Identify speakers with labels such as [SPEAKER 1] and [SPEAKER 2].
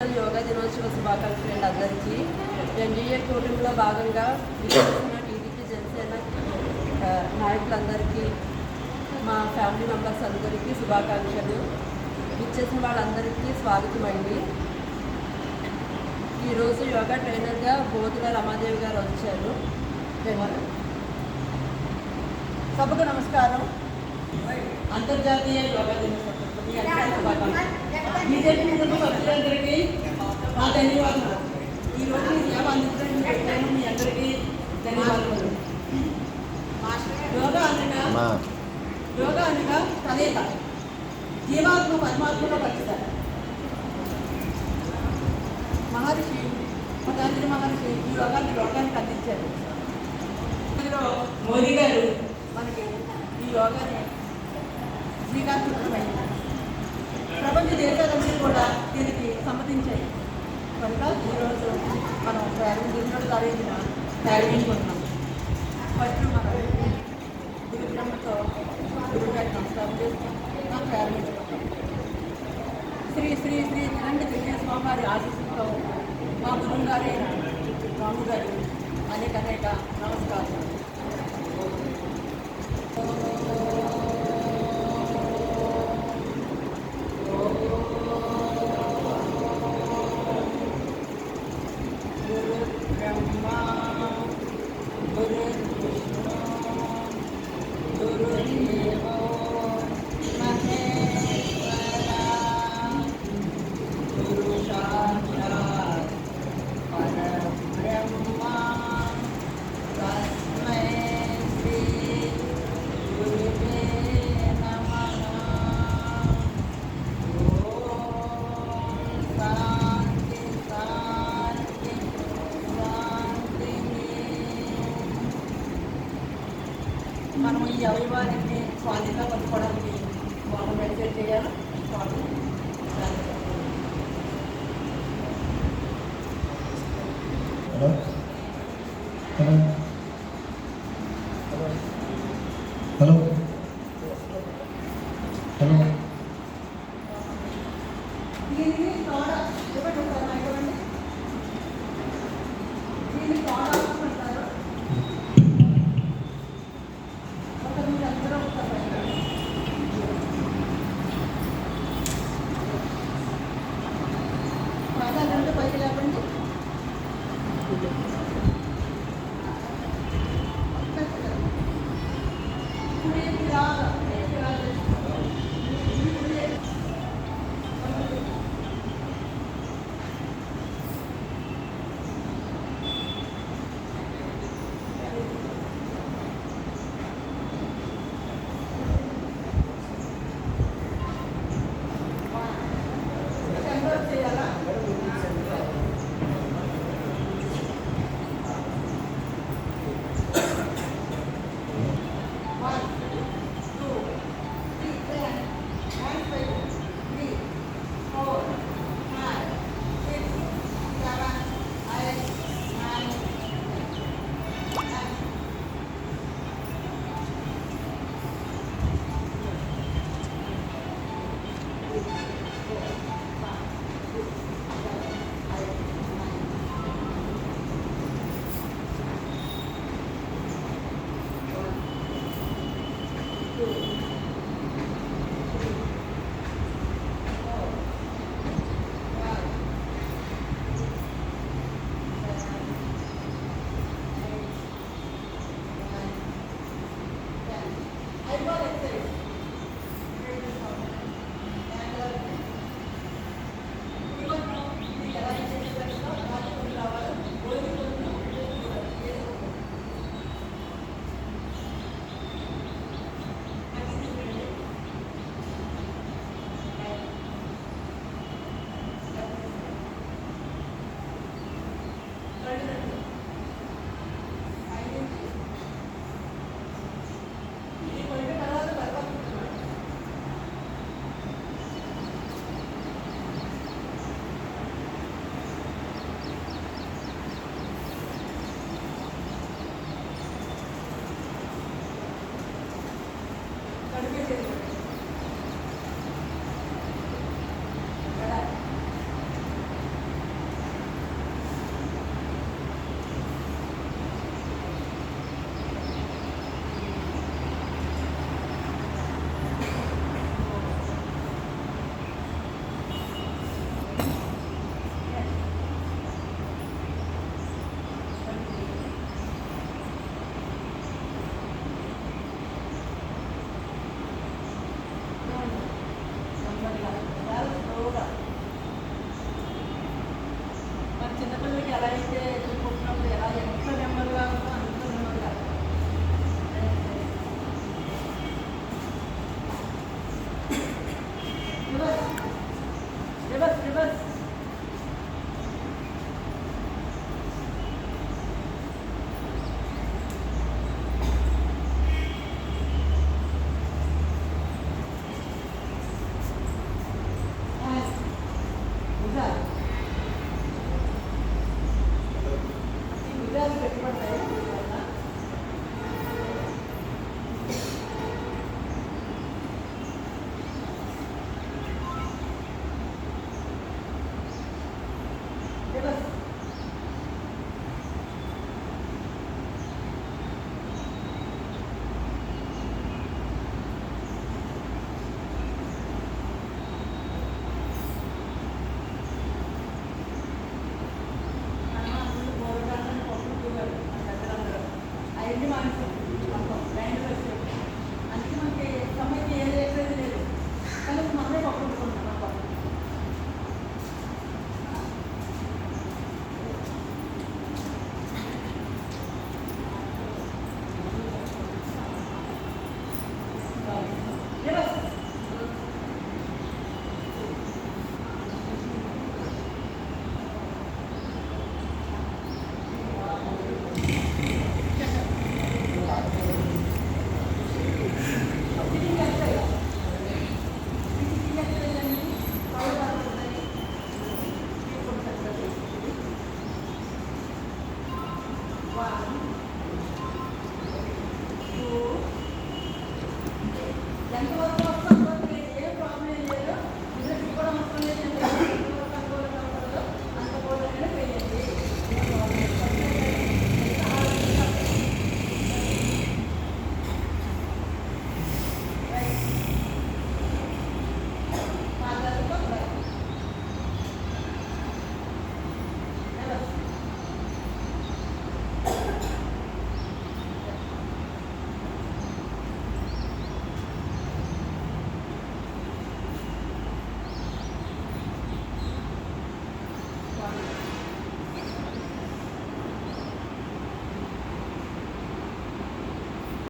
[SPEAKER 1] యోగా దినోత్సవ శుభాకాంక్షలు అండి అందరికీ. ఎన్డీఏ కూటమిలో భాగంగా టీడీపీ జనసేన నాయకులందరికీ మా ఫ్యామిలీ మెంబర్స్ అందరికీ శుభాకాంక్షలు. విచ్చేసిన వాళ్ళందరికీ స్వాగతం అండి ఈరోజు యోగా ట్రైనర్గా బోధుల రమాదేవి గారు వచ్చారు.
[SPEAKER 2] సభకు నమస్కారం. అంతర్జాతీయ యోగా దినోత్సవ శుభాకాంక్షలు. బీజేపీ కుటుంబ సభ్యులందరికీ నా ధన్యవాదాలు ఈ రోజు ఈ సేవ అందించడానికి మీ అందరికీ ధన్యవాదాలు యోగా అనగా యోగా అనగా కలయిక జీవాత్మ పరమాత్మలో కలుస్తారు మహర్షి పతాంజలి మహర్షి ఈ యోగాన్ని లోకానికి అందించారు. మోదీ గారు మనకి ఈ యోగాని చుట్టమైంది ప్రపంచ దేశాలన్నీ కూడా దీనికి సమ్మతించాయి. కనుక ఈరోజు మనం ప్రారంభించిన తారీఖున ప్రారంభించుకుంటున్నాం. ఫస్ట్ మనం గురు బ్రహ్మతో నమస్కారం చేస్తాం మనం ప్రారంభించుకుంటాం శ్రీ శ్రీ శ్రీ నిరండి దివ్య స్వామివారి ఆశీస్సులతో మా గురువు గారైన రాము గారు అనేక అనేక నమస్కారం మనం ఈ అవయవాన్ని స్వాధీనంగా పట్టుకోవడానికి మనం మెడిటేట్ చేయాలి? Swami
[SPEAKER 3] hello hello
[SPEAKER 2] school. Thank you.